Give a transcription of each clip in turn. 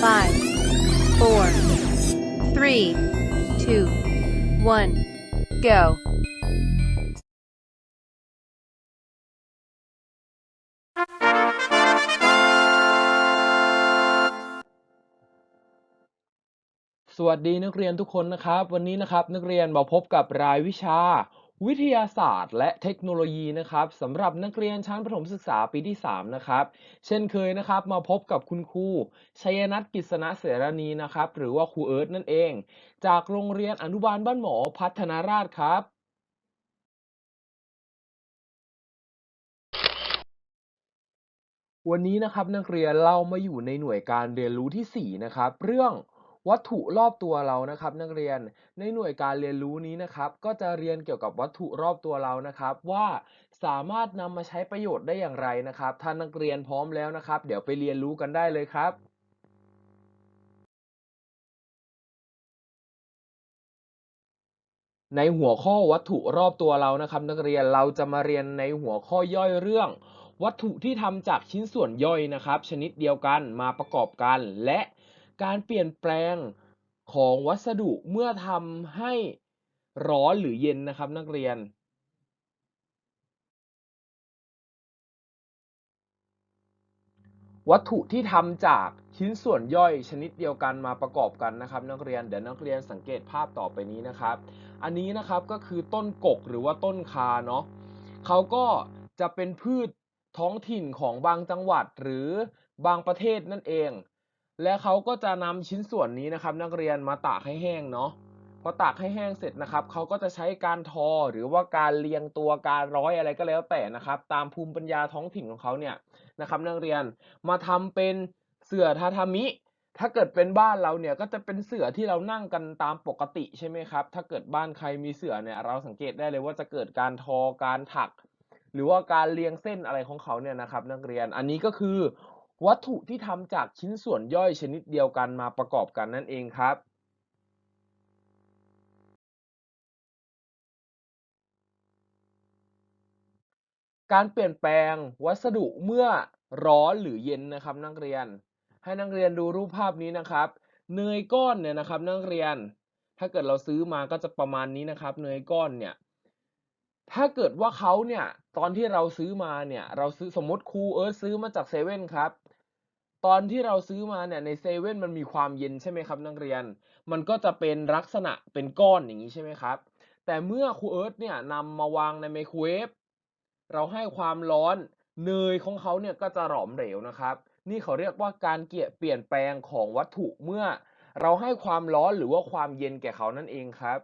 five, four, three, two, one, go. สวัสดีนักเรียนทุกคนนะครับ วันนี้นะครับนักเรียนมาพบกับรายวิชา วิทยาศาสตร์และเทคโนโลยีนะครับสำหรับนักเรียนชั้นประถมศึกษาปีที่ 3 นะครับ เช่นเคยนะครับมาพบกับคุณครูชัยนัทกิษณะเสรณีนะครับ หรือว่าครูเอิร์ธนั่นเอง จากโรงเรียนอนุบาลบ้านหมอพัฒนาราชครับ วันนี้นะครับนักเรียนเรามาอยู่ในหน่วยการเรียนรู้ที่ 4 นะครับ เรื่อง วัตถุรอบตัวเรานะครับ นักเรียนในหน่วยการเรียนรู้นี้นะครับ ก็จะเรียนเกี่ยวกับวัตถุรอบตัวเรานะครับ ว่าสามารถนำมาใช้ประโยชน์ได้อย่างไรนะครับถ้านักเรียนพร้อมแล้วนะครับ เดี๋ยวไปเรียนรู้กันได้เลยครับในหัวข้อวัตถุรอบตัวเรานะครับ นักเรียนเราจะมาเรียนในหัวข้อย่อยเรื่อง วัตถุที่ทำจากชิ้นส่วนย่อยนะครับ ชนิดเดียวกันมาประกอบกัน และ การเปลี่ยนแปลงของวัสดุเมื่อทำให้ร้อนหรือเย็นนะครับนักเรียน วัตถุที่ทำจากชิ้นส่วนย่อยชนิดเดียวกันมาประกอบกันนะครับ นักเรียนเดี๋ยวนักเรียนสังเกตภาพต่อไปนี้นะครับ อันนี้นะครับก็คือต้นกกหรือว่าต้นคาเนาะเขาก็จะเป็นพืชท้องถิ่นของบางจังหวัดหรือบางประเทศนั่นเอง และเขาก็จะนำชิ้นส่วนนี้นะครับ นักเรียนมาตากให้แห้งเนาะพอตากให้แห้งเสร็จนะครับเขาก็จะใช้การทอหรือว่าการเรียงตัวการร้อยอะไรก็แล้วแต่นะครับ ตามภูมิปัญญาท้องถิ่นของเขาเนี่ยนะครับนักเรียนมาทำเป็นเสื่อทาทามิ ถ้าเกิดเป็นบ้านเราเนี่ยก็จะเป็นเสื่อที่เรานั่งกันตามปกติใช่ไหมครับ ถ้าเกิดบ้านใครมีเสื่อเนี่ยเราสังเกตได้เลยว่าจะเกิดการทอการถัก หรือว่าการเรียงเส้นอะไรของเขาเนี่ยนะครับ นักเรียนอันนี้ก็คือ วัตถุที่ทำจากชิ้นส่วนย่อยชนิดเดียวกันมาประกอบกันนั่นเองครับ การเปลี่ยนแปลงวัสดุเมื่อร้อนหรือเย็นนะครับนักเรียน ให้นักเรียนดูรูปภาพนี้นะครับเนยก้อนเนี่ยนะครับนักเรียน ถ้าเกิดเราซื้อมาก็จะประมาณนี้นะครับ เนยก้อนเนี่ยถ้าเกิดว่าเขาเนี่ยตอนที่เราซื้อมาเนี่ยเราซื้อสมมติครูเอิร์ธซื้อมาจากเซเว่นครับ ตอนที่เราซื้อมาเนี่ยในเซเว่นมันมีความเย็นใช่ไหมครับนักเรียน มันก็จะเป็นลักษณะเป็นก้อนอย่างนี้ใช่ไหมครับ แต่เมื่อครูเอิร์ธเนี่ยนำมาวางในไมโครเวฟเราให้ความร้อนเนยของเขาเนี่ยก็จะหลอมเหลวนะครับ นี่เขาเรียกว่าการเกี่ยเปลี่ยนแปลงของวัตถุเมื่อ เราให้ความร้อนหรือว่าความเย็นแก่เขานั่นเองครับ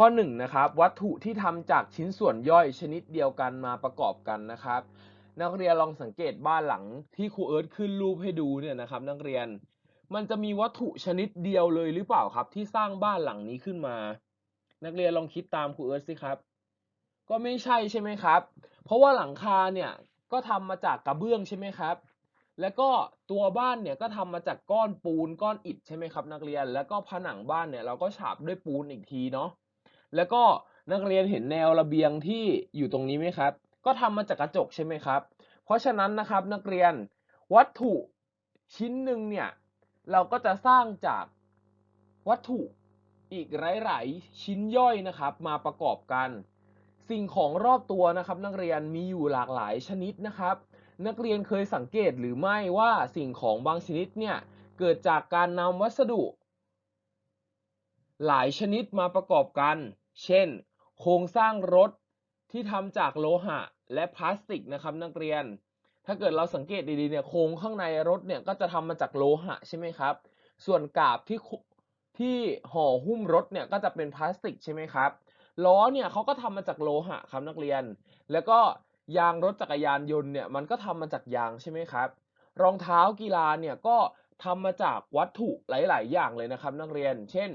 ข้อ1นงนะครับวัตถุที่ทำจากชิ้นส่วนย่อยชนิดเดียวกันมาประกอบกันนะครับ นักเรียนลองสังเกตบ้านหลังที่ครูเอิร์ธขึ้นรูปให้ดูเนี่ยนะครับ นักเรียนมันจะมีวัตถุชนิดเดียวเลยหรือเปล่าครับ ที่สร้างบ้านหลังนี้ขึ้นมา นักเรียนลองคิดตามครูเอิร์ธสิครับ ก็ไม่ใช่ใช่ไหมครับ เพราะว่าหลังคาเนี่ยก็ทำมาจากกระเบื้องใช่ไหมครับ แล้วก็ตัวบ้านเนี่ยก็ทำมาจากก้อนปูนก้อนอิฐใช่ไหมครับ นักเรียนแล้วก็ผนังบ้านเนี่ยเราก็ฉาบด้วยปูนอีกทีเนาะ แล้วก็นักเรียนเห็นแนวระเบียงที่อยู่ตรงนี้ไหมครับ ก็ทำมาจากกระจกใช่ไหมครับ เพราะฉะนั้นนะครับนักเรียนวัตถุชิ้นหนึ่งเนี่ยเราก็จะสร้างจากวัตถุอีกหลายๆชิ้นย่อยนะครับ มาประกอบกัน สิ่งของรอบตัวนะครับ นักเรียนมีอยู่หลากหลายชนิดนะครับ นักเรียนเคยสังเกตหรือไม่ว่าสิ่งของบางชนิดเนี่ยเกิดจากการนำวัสดุ หลายชนิดมาประกอบกัน เช่น โครงสร้างรถที่ทำจากโลหะและพลาสติกนะครับนักเรียน ถ้าเกิดเราสังเกตดีๆเนี่ยโครงข้างในรถเนี่ยก็จะทำมาจากโลหะใช่ไหมครับ ส่วนกาบที่ที่ห่อหุ้มรถเนี่ยก็จะเป็นพลาสติกใช่ไหมครับ ล้อเนี่ยเขาก็ทำมาจากโลหะครับนักเรียน แล้วก็ยางรถจักรยานยนต์เนี่ยมันก็ทำมาจากยางใช่ไหมครับ รองเท้ากีฬาเนี่ยก็ ทำมาจากวัตถุหลาย ๆ อย่างเลยนะครับ นักเรียน เช่น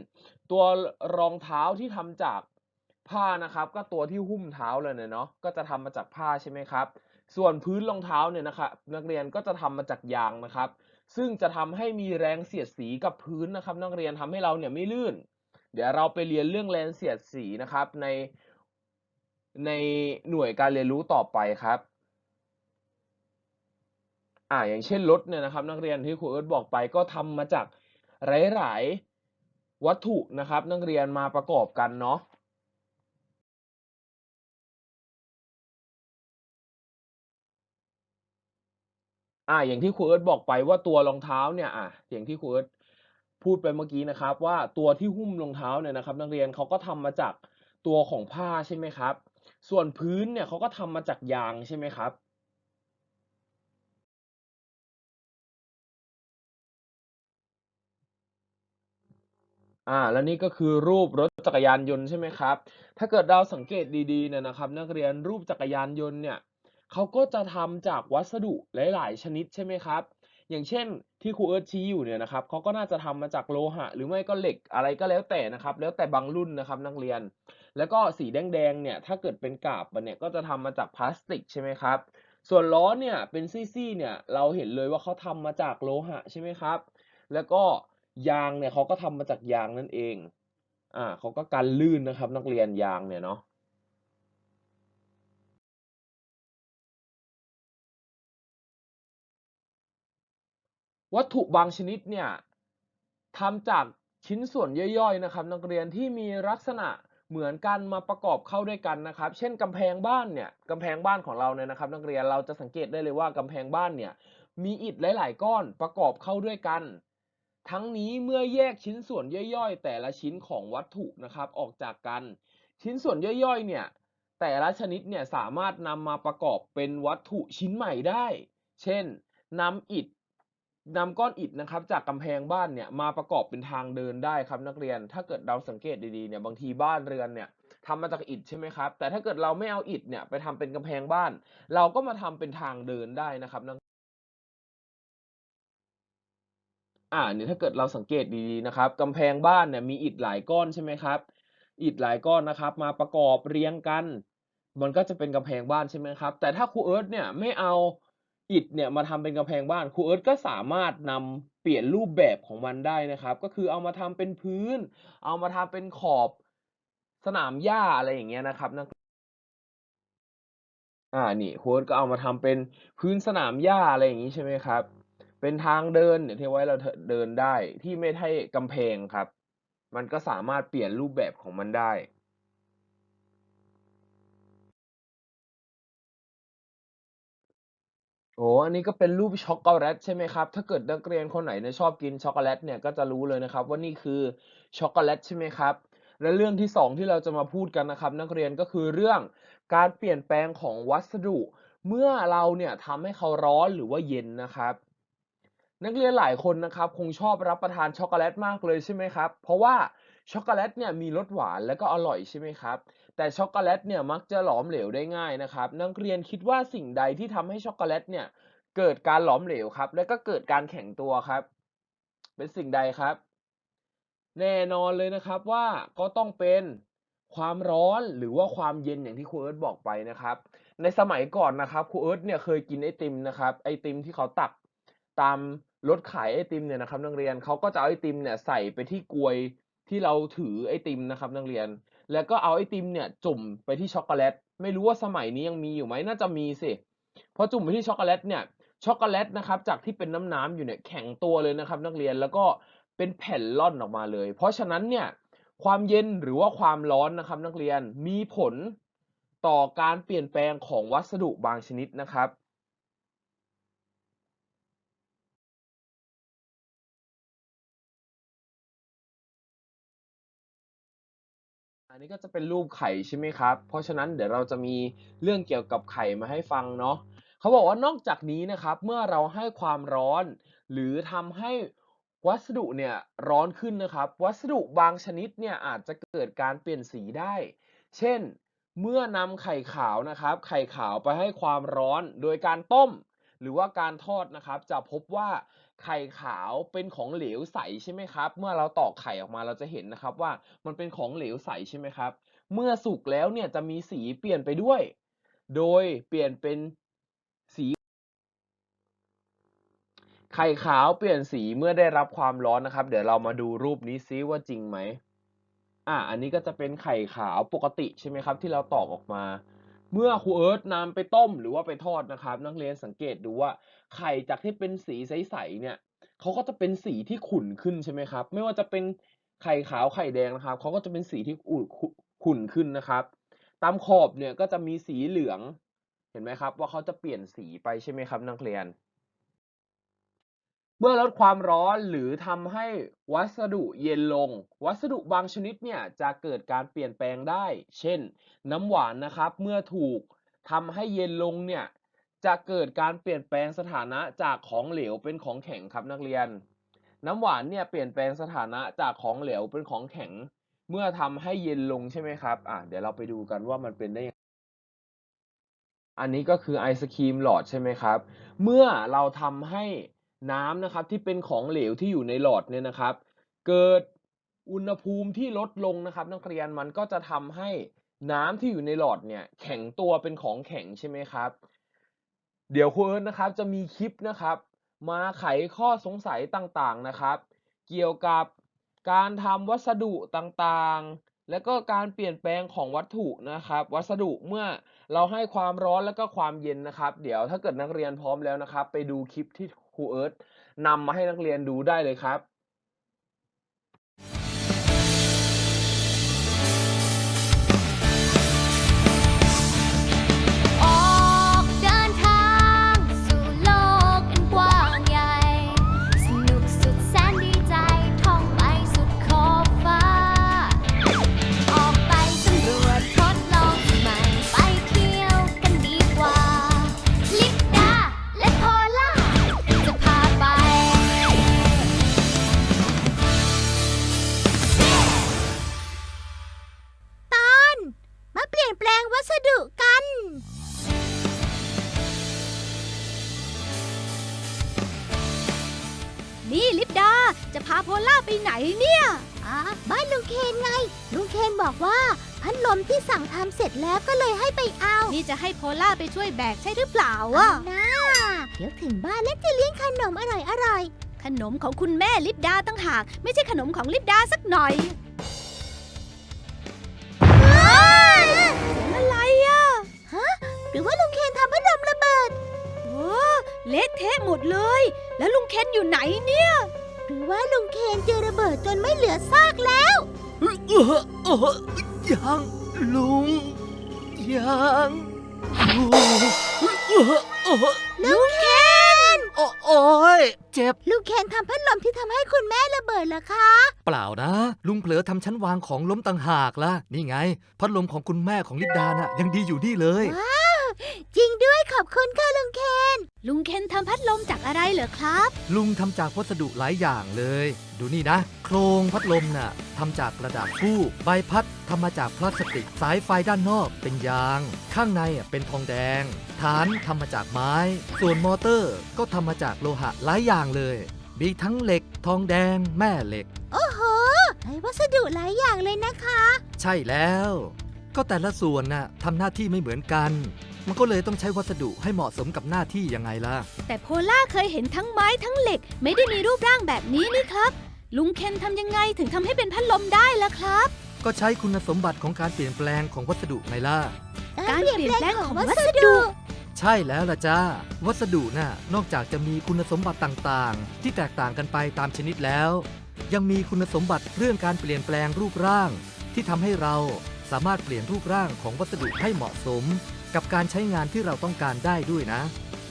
ตัวรองเท้าที่ทำจากผ้านะครับ ก็ตัวที่หุ้มเท้าเลยเนาะก็จะทำมาจากผ้าใช่ไหมครับ ส่วนพื้นรองเท้าเนี่ยนะครับนักเรียนก็จะทำมาจากยางนะครับ ซึ่งจะทำให้มีแรงเสียดสีกับพื้นนะครับ นักเรียนทำให้เราเนี่ยไม่ลื่น เดี๋ยวเราไปเรียนเรื่องแรงเสียดสีนะครับในในหน่วยการเรียนรู้ต่อไปครับ อ่าอย่างเช่นรถเนี่ยนะครับ นักเรียนที่ครูเอิร์ธบอกไปก็ทำมาจากหลายๆวัตถุนะครับ นักเรียนมาประกอบกันเนาะอ่าอย่างที่ครูเอิร์ธบอกไปว่าตัวรองเท้าเนี่ยอ่าอย่างที่ครูเอิร์ธพูดไปเมื่อกี้นะครับ ว่าตัวที่หุ้มรองเท้าเนี่ยนะครับ นักเรียนเขาก็ทำมาจากตัวของผ้าใช่ไหมครับ ส่วนพื้นเนี่ยเขาก็ทำมาจากยางใช่ไหมครับ อ่า แล้วนี่ก็คือรูปรถจักรยานยนต์ใช่ไหมครับ ถ้าเกิดเราสังเกตดีๆเนี่ยนะครับ นักเรียนรูปจักรยานยนต์เนี่ยเขาก็จะทำจากวัสดุหลาย ๆ ชนิดใช่ไหมครับ อย่างเช่นที่ครูเอิร์ธชี้อยู่เนี่ยนะครับเขาก็น่าจะทำมาจากโลหะ หรือไม่ก็เหล็กอะไรก็แล้วแต่นะครับ แล้วแต่บางรุ่นนะครับนักเรียน แล้วก็สีแดงๆเนี่ยถ้าเกิดเป็นกาบมันเนี่ยก็จะทำมาจากพลาสติกใช่ไหมครับ ส่วนล้อเนี่ยเป็นซี่ๆเนี่ยเราเห็นเลยว่าเขาทำมาจากโลหะใช่ไหมครับ แล้วก็ ยางเนี่ยเขาก็ทำมาจากยางนั่นเอง อ่าเขาก็กันลื่นนะครับ นักเรียนยางเนี่ยเนาะวัตถุบางชนิดเนี่ยทำจากชิ้นส่วนย่อยๆนะครับ นักเรียนที่มีลักษณะเหมือนกันมาประกอบเข้าด้วยกันนะครับ เช่นกำแพงบ้านเนี่ยกำแพงบ้านของเราเนี่ยนะครับ นักเรียนเราจะสังเกตได้เลยว่ากำแพงบ้านเนี่ยมีอิฐหลาย ๆ ก้อนประกอบเข้าด้วยกัน ทั้งนี้เมื่อแยกชิ้นส่วนย่อยๆ แต่ละชิ้นของวัตถุนะครับออกจากกัน ชิ้นส่วนย่อยๆเนี่ยแต่ละชนิดเนี่ยสามารถนำมาประกอบเป็นวัตถุชิ้นใหม่ได้ เช่นนำอิฐนำก้อนอิฐนะครับ จากกำแพงบ้านเนี่ยมาประกอบเป็นทางเดินได้ครับนักเรียน ถ้าเกิดเราสังเกตดีๆเนี่ยบางทีบ้านเรือนเนี่ยทำมาจากอิฐใช่ไหมครับ แต่ถ้าเกิดเราไม่เอาอิฐเนี่ยไปทำเป็นกำแพงบ้าน เราก็มาทำเป็นทางเดินได้นะครับนัก อ่าเนี่ยถ้าเกิดเราสังเกตดีๆนะครับกำแพงบ้านเนี่ยมีอิฐหลายก้อนใช่ไหมครับ อิฐหลายก้อนนะครับ มาประกอบเรียงกัน มันก็จะเป็นกำแพงบ้านใช่ไหมครับ แต่ถ้าครูเอิร์ธเนี่ยไม่เอาอิฐเนี่ยมาทำเป็นกำแพงบ้านครูเอิร์ธก็สามารถนำเปลี่ยนรูปแบบของมันได้นะครับ ก็คือเอามาทำเป็นพื้น เอามาทำเป็นขอบสนามหญ้าอะไรอย่างเงี้ยนะครับนักอ่านี่ครูเอิร์ธก็เอามาทำเป็นพื้นสนามหญ้าอะไรอย่างงี้ใช่ไหมครับ เป็นทางเดินเนี่ยที่ไว้เราเดินได้ที่ไม่ใช่กำแพงครับ มันก็สามารถเปลี่ยนรูปแบบของมันได้โอ้โฮอันนี้ก็เป็นรูปช็อกโกแลตใช่ไหมครับ ถ้าเกิดนักเรียนคนไหนเนี่ยชอบกินช็อกโกแลตเนี่ยก็จะรู้เลยนะครับว่านี่คือช็อกโกแลตใช่ไหมครับ และเรื่องที่ 2 ที่เราจะมาพูดกันนะครับ นักเรียนก็คือเรื่องการเปลี่ยนแปลงของวัสดุ เมื่อเราเนี่ยทำให้เขาร้อนหรือว่าเย็นนะครับ นักเรียนหลายคนนะครับคงชอบรับประทานช็อกโกแลตมากเลยใช่ไหมครับ เพราะว่าช็อกโกแลตเนี่ยมีรสหวานและก็อร่อยใช่ไหมครับ แต่ช็อกโกแลตเนี่ยมักจะหลอมเหลวได้ง่ายนะครับ นักเรียนคิดว่าสิ่งใดที่ทำให้ช็อกโกแลตเนี่ยเกิดการหลอมเหลวครับ และก็เกิดการแข็งตัวครับ เป็นสิ่งใดครับ แน่นอนเลยนะครับว่าก็ต้องเป็นความร้อนหรือว่าความเย็นอย่างที่ครูเอิร์ธบอกไปนะครับ ในสมัยก่อนนะครับครูเอิร์ธเนี่ยเคยกินไอติมนะครับไอติมที่เขาตักตาม รถขายไอติมเนี่ยนะครับนักเรียนเขาก็จะเอาไอติมเนี่ยใส่ไปที่กรวยที่เราถือไอติมนะครับนักเรียน แล้วก็เอาไอติมเนี่ยจุ่มไปที่ช็อกโกแลต ไม่รู้ว่าสมัยนี้ยังมีอยู่ไหมน่าจะมีสิพอจุ่มไปที่ช็อกโกแลตเนี่ยช็อกโกแลตนะครับจากที่เป็นน้ำๆอยู่เนี่ยแข็งตัวเลยนะครับ นักเรียนแล้วก็เป็นแผ่นร่อนออกมาเลย เพราะฉะนั้นเนี่ยความเย็นหรือว่าความร้อนนะครับ นักเรียนมีผลต่อการเปลี่ยนแปลงของวัสดุบางชนิดนะครับ นี้ก็จะเป็นรูปไข่ใช่ไหมครับ เพราะฉะนั้นเดี๋ยวเราจะมีเรื่องเกี่ยวกับไข่มาให้ฟังเนาะเขาบอกว่านอกจากนี้นะครับ เมื่อเราให้ความร้อน หรือทำให้วัสดุเนี่ยร้อนขึ้นนะครับ วัสดุบางชนิดเนี่ยอาจจะเกิดการเปลี่ยนสีได้ เช่น เมื่อนำไข่ขาวนะครับ ไข่ขาวไปให้ความร้อนโดยการต้ม หรือว่าการทอดนะครับ จะพบว่าไข่ขาวเป็นของเหลวใสใช่ไหมครับ เมื่อเราตอกไข่ออกมาเราจะเห็นนะครับว่ามันเป็นของเหลวใสใช่ไหมครับ เมื่อสุกแล้วเนี่ยจะมีสีเปลี่ยนไปด้วย โดยเปลี่ยนเป็นสีไข่ขาวเปลี่ยนสีเมื่อได้รับความร้อนนะครับ เดี๋ยวเรามาดูรูปนี้ซิว่าจริงไหมอ่าอันนี้ก็จะเป็นไข่ขาวปกติใช่ไหมครับ ที่เราตอกออกมา เมื่อครูเอิร์ธนำไปต้มหรือว่าไปทอดนะครับ นักเรียนสังเกตดูว่าไข่จากที่เป็นสีใสๆเนี่ยเขาก็จะเป็นสีที่ขุ่นขึ้นใช่ไหมครับ ไม่ว่าจะเป็นไข่ขาวไข่แดงนะครับเขาก็จะเป็นสีที่อุ่นขุขุ่นขึ้นนะครับ ตามขอบเนี่ยก็จะมีสีเหลืองเห็นไหมครับ ว่าเขาจะเปลี่ยนสีไปใช่ไหมครับ นักเรียน เมื่อลดความร้อนหรือทำให้วัสดุเย็นลง วัสดุบางชนิดเนี่ยจะเกิดการเปลี่ยนแปลงได้ เช่น น้ำหวานนะครับ เมื่อถูกทำให้เย็นลงเนี่ยจะเกิดการเปลี่ยนแปลงสถานะจากของเหลวเป็นของแข็งครับนักเรียน น้ำหวานเนี่ยเปลี่ยนแปลงสถานะจากของเหลวเป็นของแข็ง เมื่อทำให้เย็นลงใช่ไหมครับอะเดี๋ยวเราไปดูกันว่ามันเป็นได้ยังอันนี้ก็คือไอศครีมหลอดใช่ไหมครับ เมื่อเราทำให้ น้ำนะครับที่เป็นของเหลวที่อยู่ในหลอดเนี่ยนะครับ เกิดอุณหภูมิที่ลดลงนะครับ นักเรียนมันก็จะทำให้น้ำที่อยู่ในหลอดเนี่ยแข็งตัวเป็นของแข็งใช่ไหมครับ เดี๋ยวครูเอิร์ธนะครับจะมีคลิปนะครับ มาไขข้อสงสัยต่างๆนะครับ เกี่ยวกับการทำวัสดุต่างๆ แล้วก็การเปลี่ยนแปลงของวัตถุนะครับ วัสดุเมื่อเราให้ความร้อนแล้วก็ความเย็นนะครับ เดี๋ยวถ้าเกิดนักเรียนพร้อมแล้วนะครับ ไปดูคลิปที่ ครูเอิร์ธนำมาให้นักเรียนดูได้เลยครับ นี่ลิปดา จะพาโพล่าไปไหนเนี่ยอ่าบ้านลุงเคนไง ลุงเคนบอกว่า พัดลมที่สั่งทำเสร็จแล้วก็เลยให้ไปเอานี่จะให้โพล่าไปช่วยแบกใช่หรือเปล่าเอาอะนะเดี๋ยวถึงบ้านแล้วจะเลี้ยงขนมอร่อยอร่อยขนมของคุณแม่ลิปดาตั้งหาก ไม่ใช่ขนมของลิปดาสักหน่อยอะไรอะหรือว่าลุงเคนทำพัดลมระเบิดโอ้เละเทะหมดเลย แล้วลุงเคนอยู่ไหนเนี่ย หรือว่าลุงเคนเจอระเบิดจนไม่เหลือซากแล้ว เออเออยังลุงยังลุงเออเออลุงเคน โอ้โอยเจ็บ ลุงเคนทำพัดลมที่ทำให้คุณแม่ระเบิดเหรอคะ เปล่านะ ลุงเผลอทำชั้นวางของล้มต่างหากล่ะ นี่ไง พัดลมของคุณแม่ของลิปดาน่ะยังดีอยู่นี่เลย จริงด้วยขอบคุณค่ะลุงเคน ลุงเคนทำพัดลมจากอะไรเหรอครับ ลุงทำจากวัสดุหลายอย่างเลย ดูนี่นะ โครงพัดลมน่ะทำจากกระดาษฟูกใบพัดทำมาจากพลาสติก สายไฟด้านนอกเป็นยาง ข้างในอะเป็นทองแดง ฐานทำมาจากไม้ ส่วนมอเตอร์ก็ทำมาจากโลหะหลายอย่างเลย มีทั้งเหล็ก ทองแดง แม่เหล็ก โอ้โหใช้วัสดุหลายอย่างเลยนะคะ ใช่แล้ว ก็แต่ละส่วนน่ะทำหน้าที่ไม่เหมือนกัน มันก็เลยต้องใช้วัสดุให้เหมาะสมกับหน้าที่ยังไงล่ะ แต่โพล่าเคยเห็นทั้งไม้ทั้งเหล็ก ไม่ได้มีรูปร่างแบบนี้นี่ครับ ลุงเคนทำยังไงถึงทำให้เป็นพัดลมได้ล่ะครับ ก็ใช้คุณสมบัติของการเปลี่ยนแปลงของวัสดุไงล่ะ การเปลี่ยนแปลงของวัสดุ ใช่แล้วล่ะจ้าวัสดุน่ะนอกจากจะมีคุณสมบัติต่างๆ ที่แตกต่างกันไปตามชนิดแล้ว ยังมีคุณสมบัติเรื่องการเปลี่ยนแปลงรูปร่าง ที่ทำให้เราสามารถเปลี่ยนรูปร่างของวัสดุให้เหมาะสม กับการใช้งานที่เราต้องการได้ด้วยนะ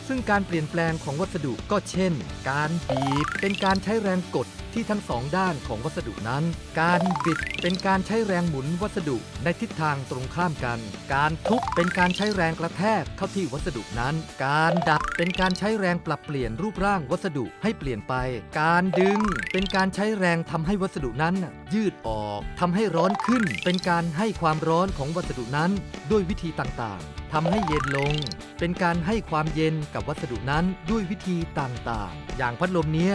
ซึ่งการเปลี่ยนแปลงของวัสดุก็เช่น การบีบเป็นการใช้แรงกดที่ทั้งสองด้านของวัสดุนั้น การบิดเป็นการใช้แรงหมุนวัสดุในทิศทางตรงข้ามกัน การทุบเป็นการใช้แรงกระแทกเข้าที่วัสดุนั้น การดัดเป็นการใช้แรงปรับเปลี่ยนรูปร่างวัสดุให้เปลี่ยนไป การดึงเป็นการใช้แรงทำให้วัสดุนั้น ยืดออกทำให้ร้อนขึ้น เป็นการให้ความร้อนของวัสดุนั้น ด้วยวิธีต่างๆ ทำให้เย็นลง เป็นการให้ความเย็นกับวัสดุนั้นด้วยวิธีต่างๆ อย่างพัดลมเนี้ย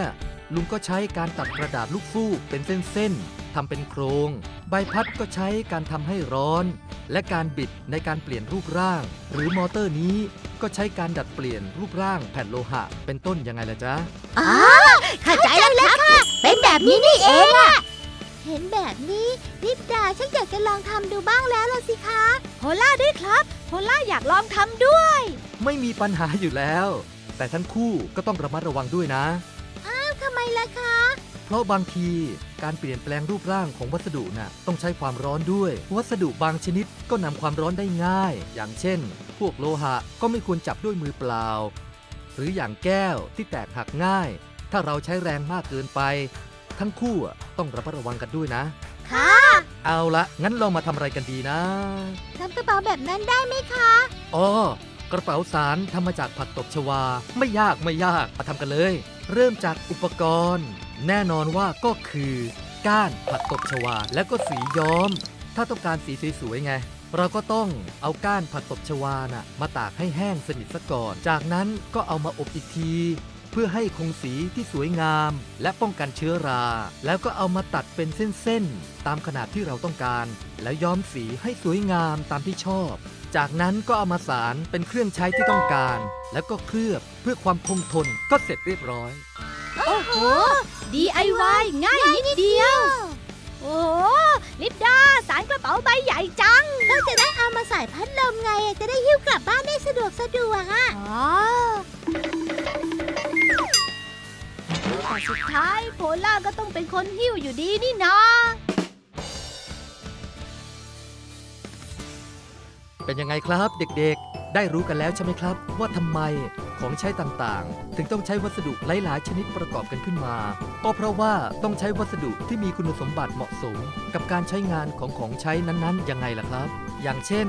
ลุงก็ใช้การตัดกระดาษลูกฟูกเป็นเส้นๆทำเป็นโครง ใบพัดก็ใช้การทำให้ร้อน และการบิดในการเปลี่ยนรูปร่าง หรือมอเตอร์นี้ก็ใช้การดัดเปลี่ยนรูปร่างแผ่นโลหะ เป็นต้นยังไงล่ะจ๊ะอ๋อเข้าใจแล้วค่ะเป็นแบบนี้นี่เองอะ เห็นแบบนี้ลิปดาฉันอยากจะลองทำดูบ้างแล้วล่ะสิคะโพล่าด้วยครับโพล่าอยากลองทำด้วย ไม่มีปัญหาอยู่แล้ว แต่ทั้งคู่ก็ต้องระมัดระวังด้วยนะทำไมล่ะคะ เพราะบางทีการเปลี่ยนแปลงรูปร่างของวัสดุน่ะต้องใช้ความร้อนด้วย วัสดุบางชนิดก็นำความร้อนได้ง่าย อย่างเช่น พวกโลหะก็ไม่ควรจับด้วยมือเปล่า หรืออย่างแก้วที่แตกหักง่าย ถ้าเราใช้แรงมากเกินไป ทั้งคู่อะต้องระมัดระวังกันด้วยนะ ค่ะ เอาละงั้นเรามาทำอะไรกันดีนะ ทำกระเป๋าแบบนั้นได้ไหมคะ อ๋อกระเป๋าสารทำมาจากผักตบชวา ไม่ยากไม่ยากมาทำกันเลย เริ่มจากอุปกรณ์ แน่นอนว่าก็คือ ก้านผักตบชวา แล้วก็สีย้อม ถ้าต้องการสีสวยๆไง เราก็ต้องเอาก้านผักตบชวาน่ะมาตากให้แห้งสนิทซะก่อน จากนั้นก็เอามาอบอีกที เพื่อให้คงสีที่สวยงาม และป้องกันเชื้อรา แล้วก็เอามาตัดเป็นเส้นๆ ตามขนาดที่เราต้องการ แล้วย้อมสีให้สวยงามตามที่ชอบ จากนั้นก็เอามาสารเป็นเครื่องใช้ที่ต้องการ แล้วก็เคลือบเพื่อความคงทนก็เสร็จเรียบร้อย โอ้โห DIY ง่ายนิดเดียว โอ้โห ลิปดา สารกระเป๋าใบใหญ่จัง ก็จะได้เอามาใส่พัดลมไง จะได้หิ้วกลับบ้านได้สะดวกสะดวกอะ อ๋อ แต่สุดท้ายโพล่าก็ต้องเป็นคนหิ้วอยู่ดีนี่นะเป็นยังไงครับเด็กๆ ได้รู้กันแล้วใช่ไหมครับ ว่าทำไมของใช้ต่างๆ ถึงต้องใช้วัสดุหลายๆ ชนิดประกอบกันขึ้นมา ก็เพราะว่าต้องใช้วัสดุที่มีคุณสมบัติเหมาะสม กับการใช้งานของของใช้นั้นๆ ยังไงล่ะครับ อย่างเช่น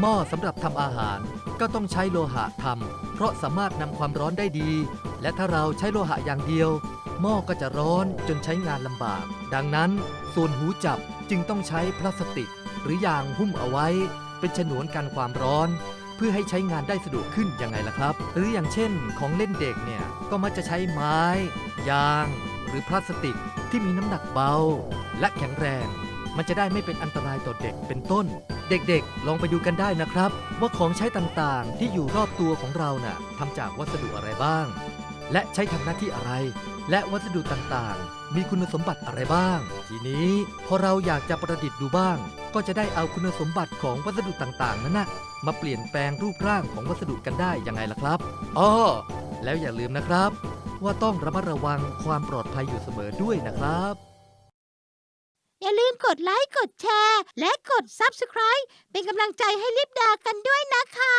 หม้อสำหรับทำอาหาร ก็ต้องใช้โลหะทำเพราะสามารถนำความร้อนได้ดี และถ้าเราใช้โลหะอย่างเดียว หม้อก็จะร้อนจนใช้งานลำบาก ดังนั้น ส่วนหูจับจึงต้องใช้พลาสติก หรือยางหุ้มเอาไว้ เป็นฉนวนกันความร้อน เพื่อให้ใช้งานได้สะดวกขึ้นยังไงล่ะครับ หรืออย่างเช่น ของเล่นเด็กเนี่ยก็มักจะใช้ไม้ ยาง หรือพลาสติกที่มีน้ำหนักเบา และแข็งแรง มันจะได้ไม่เป็นอันตรายต่อเด็กเป็นต้น เด็กๆ ลองไปดูกันได้นะครับ ว่าของใช้ต่างๆ ที่อยู่รอบตัวของเราน่ะทำจากวัสดุอะไรบ้าง และใช้ทำหน้าที่อะไร และวัสดุต่างๆ มีคุณสมบัติอะไรบ้าง ทีนี้พอเราอยากจะประดิษฐ์ดูบ้าง ก็จะได้เอาคุณสมบัติของวัสดุต่างๆ นั้นนะมาเปลี่ยนแปลงรูปร่างของวัสดุกันได้ยังไงล่ะครับอ้อแล้วอย่าลืมนะครับ ว่าต้องระมัดระวังความปลอดภัยอยู่เสมอด้วยนะครับ อย่าลืมกดไลค์ กดแชร์ และกด Subscribe เป็นกำลังใจให้ลิปดากันด้วยนะคะ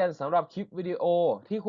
ยนสำหรับคลิปวิดีโอที่ครู